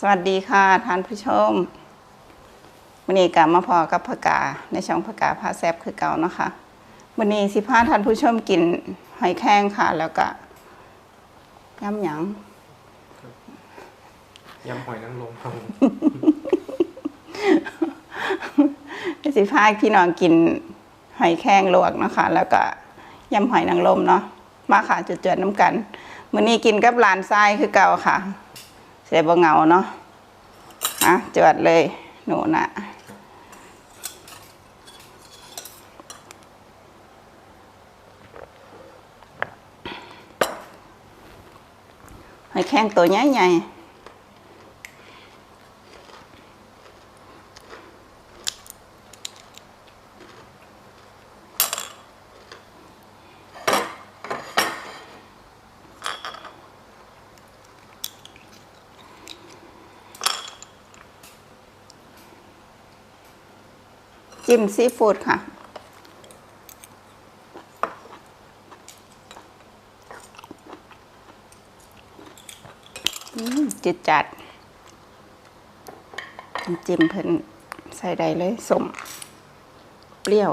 สวัสดีค่ะท่านผู้ชมวันนี้กลับมาพอกับพกาในช่องพกาพาแซบคือเก่าเนาะคะวันนี้สิพาท่านผู้ชมกินหอยแครงค่ะ แล้วก็ยำหยังยำหอยนางรมครับผมสิพาพี่น้องกินหอยแครงลวกเนาะคะ แล้วก็ยำหอยนางรมเนาะมาค่ะจุดเจือน้ำกันวันนี้กินกับหลานทรายคือเก่าค่ะ เสียบ่เงาเนาะอะจวดเลยหนูนะให้แข้งตัวใหญ่ๆ จิ้มซีฟู้ดค่ะ จิตจัด จิ้มเพิ่นใส่ใดเลยสม เปรี้ยว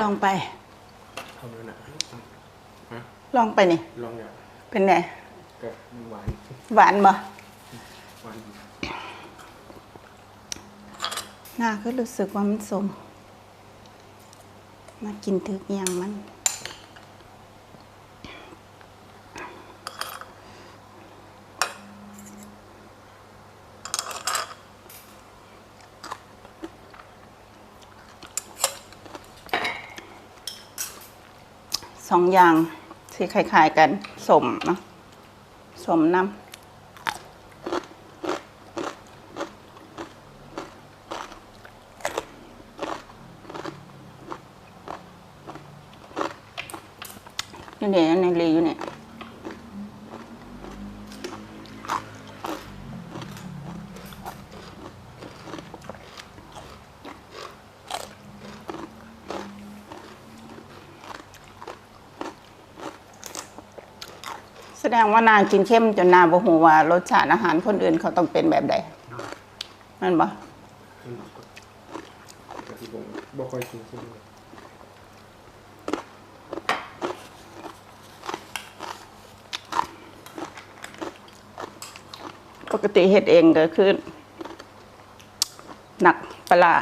ลองไป ทำแล้วนะฮะลองไปนี่ ลองอย่างเป็นไง กับหวานหวานบ่หวานหน้าก็รู้สึกว่ามันสมมากินถึกอย่างมัน สองอย่างที่คล้ายๆกันสมเนาะสมน้ำอยู่เนี่ยในรีอยู่เนี่ย แสดงว่านางกินเข้มจนนางบ่หูว่ารสชาติอาหารคนอื่นเขาต้องเป็นแบบใดแมันบ่บ่ค่อยกินใช่ไหมปกติเฮ็ดเองก็คือหนักปลาร้า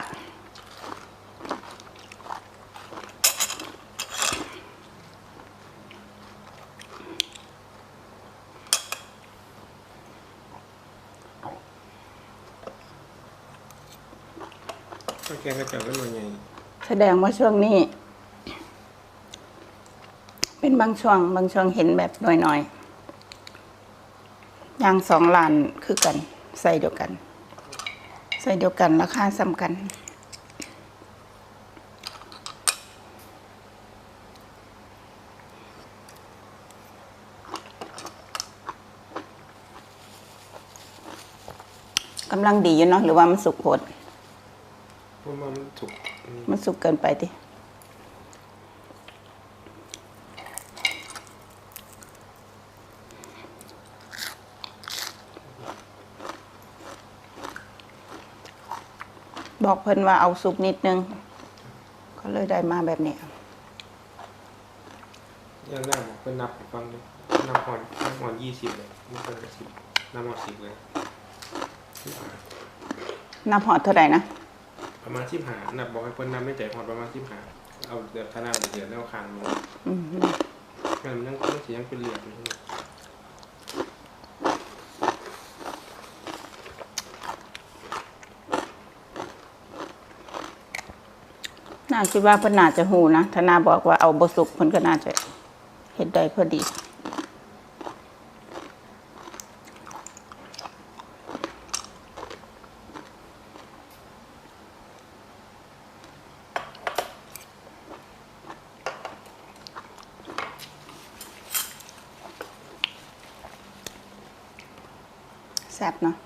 ก็แก งกระจับก็หน่วยใหญ่แสดงว่าช่วงนี้ เป็นบางช่วง บางช่วงเห็นแบบน้อยๆอย่างสองล้านคือกัน ใส่เดียวกัน ใส่เดียวกันราคาซ้ำกันกำลังดีอยู่เนาะหรือว่ามันสุกโพด มันสุกอืมมันสุกเกินไปดิบอกเพิ่นว่าเอาสุกนิดนึง ก็เลยได้มาแบบนี้อย่างแรกผมก็นับฟังเลยนับหอนนับหอนยี่สิบเลยไม่เกินสิบนับหอนสิบเลยสิบห้าน้ำหอดเท่าไหร่นะ ประมาณสิบหานับบอกให้เพิ่นนับไม่แต่พอประมาณชิบหาเอาเดือดธนาเดือดแล้วคานมันมันยังมันเสียงเป็นเหลี่ยมอยู่น่าคิดว่าพนน่าจะหูนะธนาบอกว่าเอาบสุกพนก็น่าจะเห็นได้พอดี แซ่บเนาะ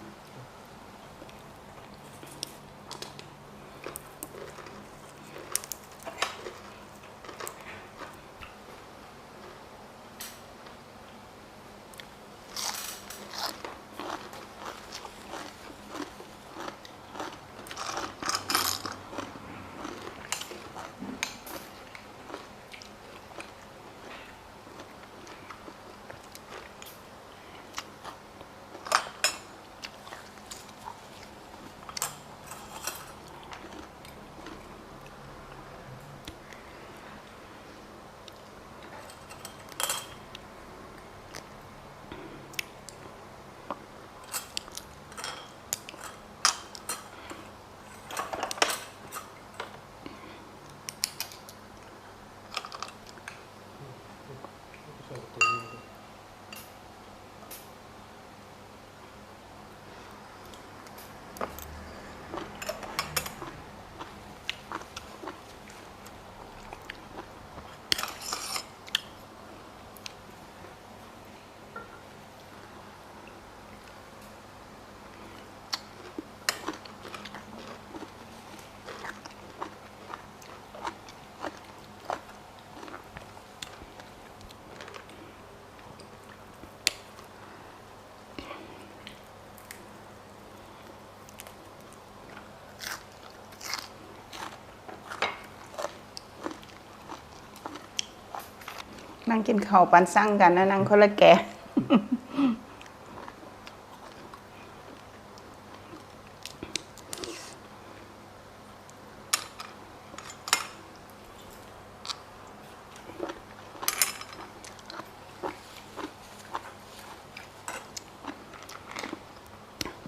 นั่งกินข้าวปันสั่งกันนะนั่งคนละแก่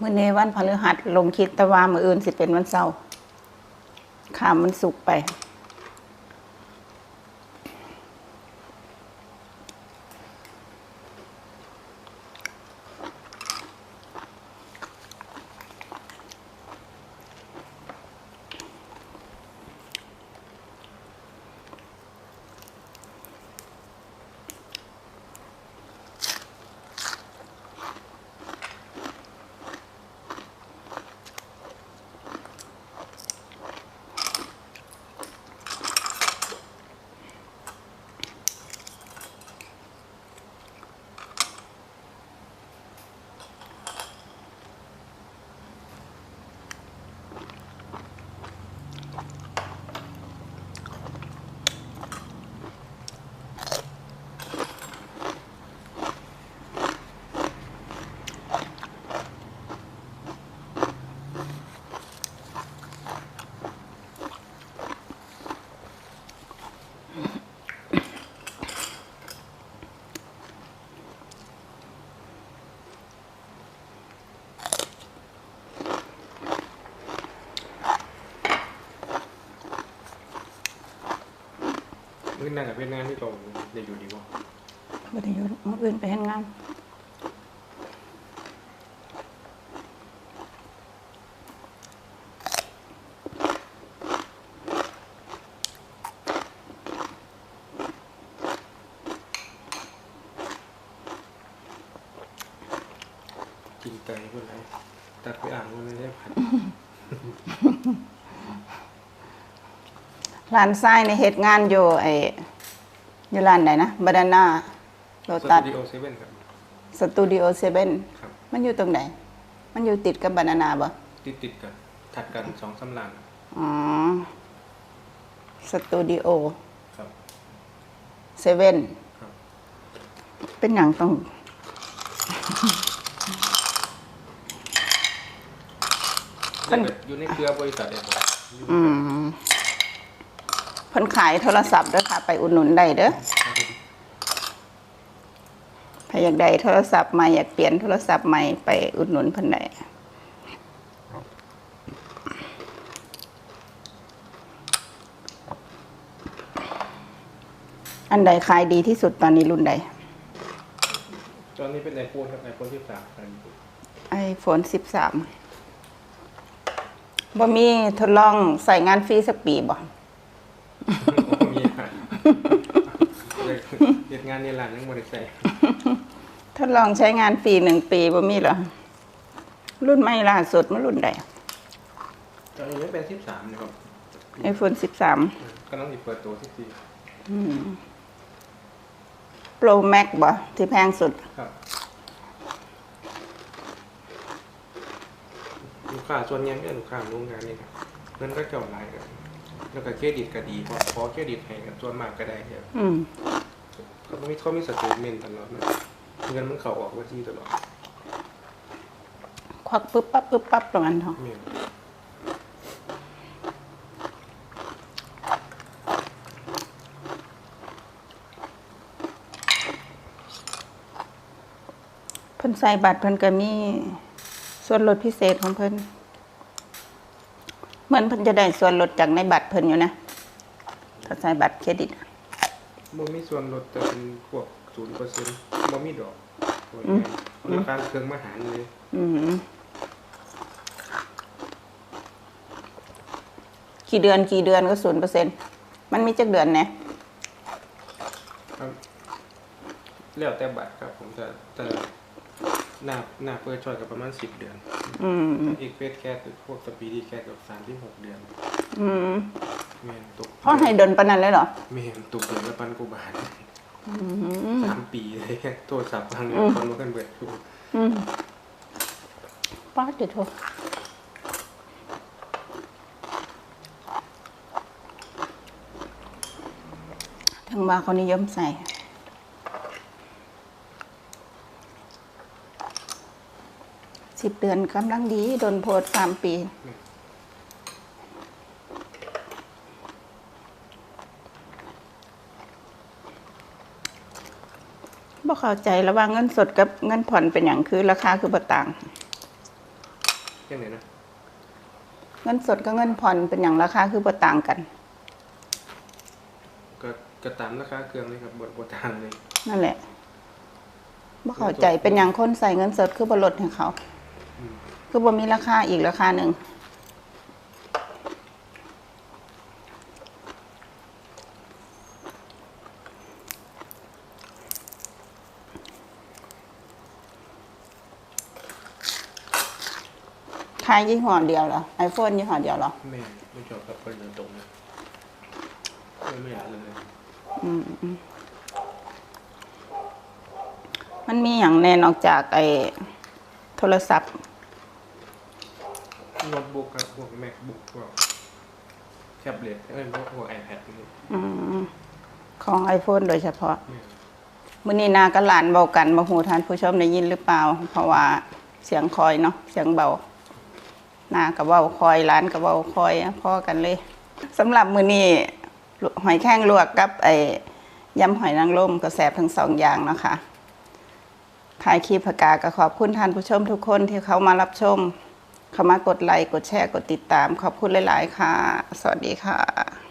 มื่อนี้วันพฤหัสลงคิดตะวามืออื่นสิเป็นวันเสาร์ขามมันสุกไป มื้อนั่งกับเพื่อนงานที่เก่าได้อยู่ดีบ่บ่ได้อยู่มื้ออื่นไปเฮ็ดงานกินไก่เพื่อนไรตัดไปอ่านมันไม่ได้ผัด ร้านทรายในเฮ็ดงานอยู่ไอ้อยู่ร้านไหนนะบาดาน่าโลสตัสตูดิโอเซเว่นครับ สตูดิโอเซเว่นครับ มันอยู่ตรงไหน มันอยู่ติดกับบานานาบ่ติดติดๆกันถัดกันสองสามหลังอ๋อสตูดิโอครับ เซเว่นครับ เป็นอย่างต้องเพิ่นอยู่ในเครือบริษัทเองบ่อยู่อืมเพิ่นขายโทรศัพท์เด้อค่ะ ไปอุดหนุนได้เด้อถ้าอยากได้โทรศัพท์ใหม่อยากเปลี่ยนโทรศัพท์ใหม่ไปอุดหนุนเพิ่นได้อันใดขายดีที่สุดตอนนี้รุ่นใด ตอนนี้เป็นไอโฟนครับไอโฟนที่สามกันไอโฟนสิบสามบ่มีทดลองใส่งานฟรีสักปีบ่ มีอะเฮ็ดงานในร้านยังบ่ได้ใส่ทดลองใช้งานฟรีหนึ่งปีบ่มีเหรอ รุ่นใหม่ล่าสุดมันรุ่นใดตอนนี้ยังเป็นสิบสามนะครับไอโฟนสิบสามกำลังสิเปิดตัวสิบสี่โปรแม็กบ่ที่แพงสุดครับลูกค้าส่วนใหญ่เป็นลูกค้าโรงงานนี่ครับเพิ่นก็เจ้าหลายกัน แล้วก็เครดิตก็ดีพอพอเครดิตให้กันส่วนมากก็ได้ครับอืมเขามีเขามีสเตทเมนต์ตลอดนะเงินมันเข้าออกบัญชีตลอดควักปึ๊บปั๊บปึ๊บปั๊บตรงนั้นเนาะแม่นเพิ่นใส่บัตรเพิ่นก็มีส่วนลดพิเศษของเพิ่น เหมือนเพิ่นจะได้ส่วนลดจากในบัตรเพิ่นอยู่นะถ้าใส่บัตรเครดิตบ่มีส่วนลดแต่เป็นพวกศูนย์เปอร์เซ็นต์บ่มีดอกโอ้ยแม่นราคาเครื่องมาหารเลยอืมกี่เดือนกี่เดือนก็ศูนย์เปอร์เซ็นมันมีจักเดือนเนี่ยครับ แล้วแต่บัตรครับผมจะจะ หน้าหน้าเปิดชอยกับประมาณสิบเดือนอืมอีกเฟสแค่พวกสปีดีแค่กับสามที่หกเดือนอืมแม่นตกพ่อให้ดนปานนั้นเลยเหรอแม่นตกเดือนละพันกว่าบาทอืมสามปีเลยโทรศัพท์ทางคนมากันเบิดทุกอืมป้าเดี๋ยวโทรทางมาเขานิยมใส่ สิบเดือนกำลังดีโดนโพดสามปี บ่เข้าใจระหว่างเงินสดกับเงินผ่อนเป็นอย่างคือราคาคือบ่ต่าง ยังไงนะเงินสดกับเงินผ่อนเป็นอย่างราคาคือบ่ต่างกัน ก็ก็ตามราคาเครื่องเลยครับบทบททางเลย นั่นแหละบ่เข้าใจเป็นอย่างคนใส่เงินสดคือบ่ลดให้เขาอืม คือบ่มีราคาอีกราคาหนึ่งขายยี่ห้อเดียวเหรอไอโฟนยี่ห้อเดียวเหรอแม่ไม่ชอบกับคนเดินตรงนะไม่ไม่อยากเลยมันมีอย่างแน่นอกจากไอโทรศัพท์โน้ตบุ๊กครับพวก macbook พวกแท็บเล็ตเอ้ยพวกพวก iPad นี่อืมของ iPhone โดยเฉพาะแม่มื้อนี้นากับหลานเบากันบ่ฮู้ท่านผู้ชมได้ยินหรือเปล่า เพราะว่าเสียงคอยเนาะเสียงเบา นาก็เว้าคอยหลานก็เว้าคอยพอกันเลยสำหรับมื้อนี้หอยแข้งลวกกับไอ้ยำหอยนางรมก็แซ่บทั้งสองอย่างเนาะค่ะ ถ่ายคีพกาก็ขอบคุณท่านผู้ชมทุกคนที่เขามารับชม เขามากดไลค์กดแชร์กดติดตาม ขอบคุณหลาย ๆ ค่ะ สวัสดีค่ะ